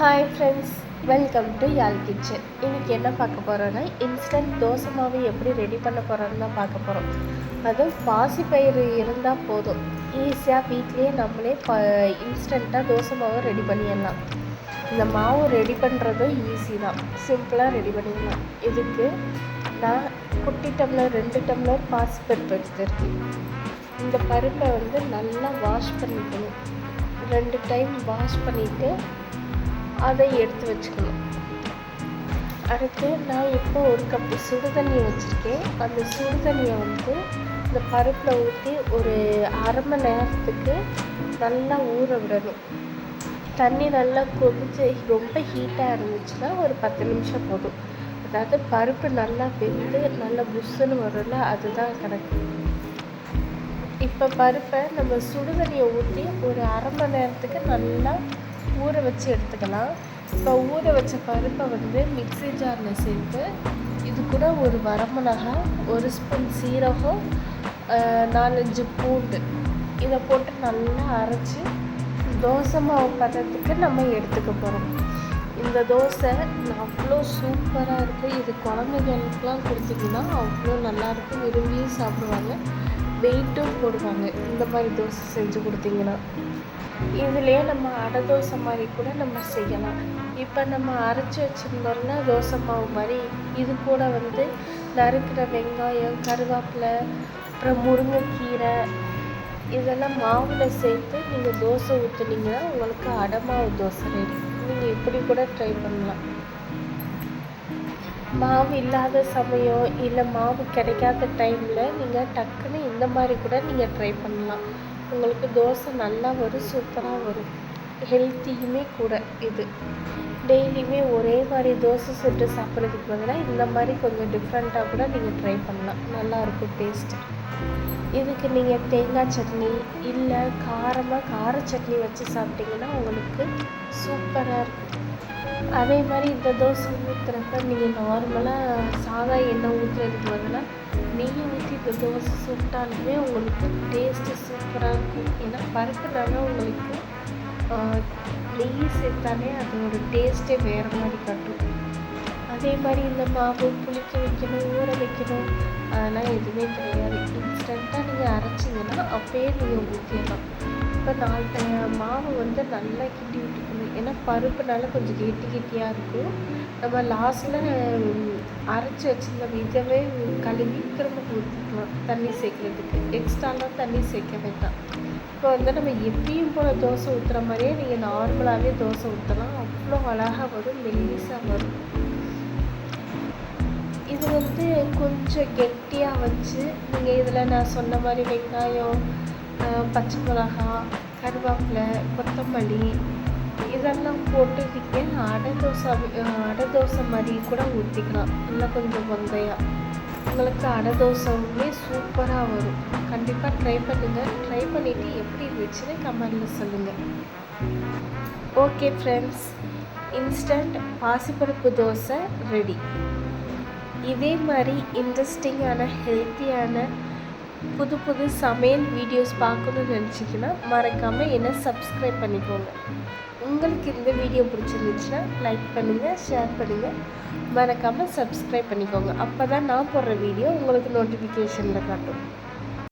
Hi friends welcome to Yaal kitchen இன்றைக்கி என்ன பார்க்க போகிறோன்னா இன்ஸ்டன்ட் தோசை மாவு எப்படி ரெடி பண்ண போகிறோன்னு தான் பார்க்க போகிறோம் அதுவும் பாசிப்பயிறு இருந்தால் போதும். ஈஸியாக வீட்லேயே நம்மளே ப இன்ஸ்டண்ட்டாக தோசை மாவு ரெடி பண்ணிடலாம். இந்த மாவு ரெடி பண்ணுறதும் ஈஸி தான். சிம்பிளாக ரெடி பண்ணிடலாம். இதுக்கு நான் குட்டி டம்ளர் ரெண்டு டம்ளர் பாசிப்பருப்பு எடுத்துருக்கேன். இந்த பருப்பை வந்து நல்லா வாஷ் பண்ணிக்கணும். ரெண்டு டைம் வாஷ் பண்ணிவிட்டு அதை எடுத்து வச்சுக்கணும். அடுத்து நான் இப்போ ஒரு கப்பு சுடு தண்ணி வச்சுருக்கேன். அந்த சுடு தண்ணியை வந்து இந்த பருப்பில் ஊற்றி ஒரு அரை மணி நேரத்துக்கு நல்லா ஊற விடணும். தண்ணி நல்லா கொதிச்சு ரொம்ப ஹீட்டாக இருந்துச்சுன்னா ஒரு பத்து நிமிஷம் போதும். அதாவது பருப்பு நல்லா வெந்து நல்லா புஷ்ஷுன்னு வரும்ல அதுதான் கணக்கு. இப்போ பருப்பை நம்ம சுடு தண்ணியை ஊற்றி ஒரு அரை மணி நேரத்துக்கு நல்லா ஊற வச்சு எடுத்துக்கலாம். இப்போ ஊற வச்ச பருப்பை வந்து மிக்ஸி ஜாரில் சேர்த்து இது கூட ஒரு வரமிளகா ஒரு ஸ்பூன் சீரகம் நாலஞ்சு பூண்டு. இதை போட்டு நல்லா அரைச்சி தோசை மாவு பதத்துக்கு நம்ம எடுத்துக்க போகிறோம் இந்த தோசை அவ்வளோ சூப்பராக இருக்குது இது குழந்தைகளுக்குலாம் கொடுத்தீங்கன்னா அவ்வளோ நல்லாயிருக்கும் விரும்பியும் சாப்பிடுவாங்க. வெயிட்டும் போடுவாங்க. இந்த மாதிரி தோசை செஞ்சு கொடுத்தீங்கன்னா. இதுலேயே நம்ம அடை தோசை மாதிரி கூட நம்ம செய்யலாம். இப்போ நம்ம அரைச்சி வச்சுருந்தோம்னா தோசை மாவு மாதிரி இது கூட வந்து நறுக்கிற வெங்காயம் கருவேப்பிலை அப்புறம் முருங்கைக்கீரை இதெல்லாம் மாவில் சேர்த்து நீங்கள் தோசை ஊற்றுனீங்கன்னா உங்களுக்கு அடை மாவு தோசை ரெடி. நீங்கள் இப்படி கூட ட்ரை பண்ணலாம். மாவு இல்லாத சமயம் இல்லை மாவு கிடைக்காத டைமில் நீங்கள் டக்குன்னு இந்த மாதிரி கூட நீங்கள் ட்ரை பண்ணலாம். உங்களுக்கு தோசை நல்லா வரும் சூப்பராக வரும் ஹெல்த்தியுமே கூட இது. டெய்லியுமே ஒரே மாதிரி தோசை சுட்டு சாப்பிட்றதுக்கு பதிலாக இந்த மாதிரி கொஞ்சம் டிஃப்ரெண்ட்டாக கூட நீங்கள் ட்ரை பண்ணலாம். நல்லாயிருக்கும் டேஸ்ட்டு இதுக்கு நீங்கள் தேங்காய் சட்னி இல்லை காரமாக கார சட்னி வச்சு சாப்பிட்டீங்கன்னா உங்களுக்கு சூப்பராக இருக்கும். அதே மாதிரி இந்த தோசை ஊற்றுறப்ப நீங்கள் நார்மலாக சாதா எண்ணெய் ஊற்றுறதுக்கு பதிலாக நெய் ஊற்றி இப்போ தோசை சுட்டாலுமே உங்களுக்கு டேஸ்ட்டு சூப்பராக இருக்கும். ஏன்னா பருப்புனால உங்களுக்கு நெய் சேர்த்தாலே அதோட டேஸ்ட்டே வேறு மாதிரி காட்டும். அதே மாதிரி இந்த மாவு புளிக்க வைக்கணும் ஊற வைக்கணும் அதெல்லாம் எதுவுமே கிடையாது. இன்ஸ்டண்ட்டாக நீங்கள் அரைச்சிங்கன்னா அப்பயே நீங்கள் ஊற்றிடலாம் இப்போ நாலு மாவு வந்து நல்லா கிட்டி விட்டுக்கணும். ஏன்னா பருப்புனால கொஞ்சம் கெட்டி கெட்டியாக இருக்கும். நம்ம லாஸ்ட்டில் அரைச்சி வச்சிருந்த இதவே கழுவி திரும்ப ஊற்றிக்கலாம் தண்ணி சேர்க்குறதுக்கு. எக்ஸ்ட்ராலாம் தண்ணி சேர்க்க வேண்டாம். இப்போ வந்து நம்ம எப்பயும் போல் தோசை ஊற்றுற மாதிரியே நீங்கள் நார்மலாகவே தோசை ஊற்றலாம் அவ்வளோ அழகாக வரும். மெல்லிசாக வரும். இது வந்து கொஞ்சம் கெட்டியாக வச்சு நீங்கள் இதில் நான் சொன்ன மாதிரி வெங்காயம் பச்சை மிளகா கருவேப்பிலை கொத்தமல்லி இதெல்லாம் போட்டு நீங்கள் அடை தோசை அடை தோசை மாதிரி கூட ஊற்றிக்கலாம் இன்னும் கொஞ்சம் வந்தையாக உங்களுக்கு அடை தோசைவுமே சூப்பராக வரும். கண்டிப்பாக ட்ரை பண்ணுங்கள் ட்ரை பண்ணிவிட்டு எப்படி இருந்துச்சுன்னு கமெண்டில் சொல்லுங்கள் ஓகே ஃப்ரெண்ட்ஸ் இன்ஸ்டன்ட் பாசிப்பருப்பு தோசை ரெடி இதே மாதிரி இன்ட்ரெஸ்டிங்கான ஹெல்த்தியான புது புது சமையல் வீடியோஸ் பார்க்கணும்னு நினச்சிங்கன்னா மறக்காமல் என்னை சப்ஸ்கிரைப் பண்ணிக்கோங்க. உங்களுக்கு இந்த வீடியோ பிடிச்சிருந்துச்சுன்னா லைக் பண்ணுங்கள் ஷேர் பண்ணுங்கள் மறக்காமல் சப்ஸ்கிரைப் பண்ணிக்கோங்க. அப்போ தான் நான் போடுற வீடியோ உங்களுக்கு நோட்டிஃபிகேஷனில் காட்டும்.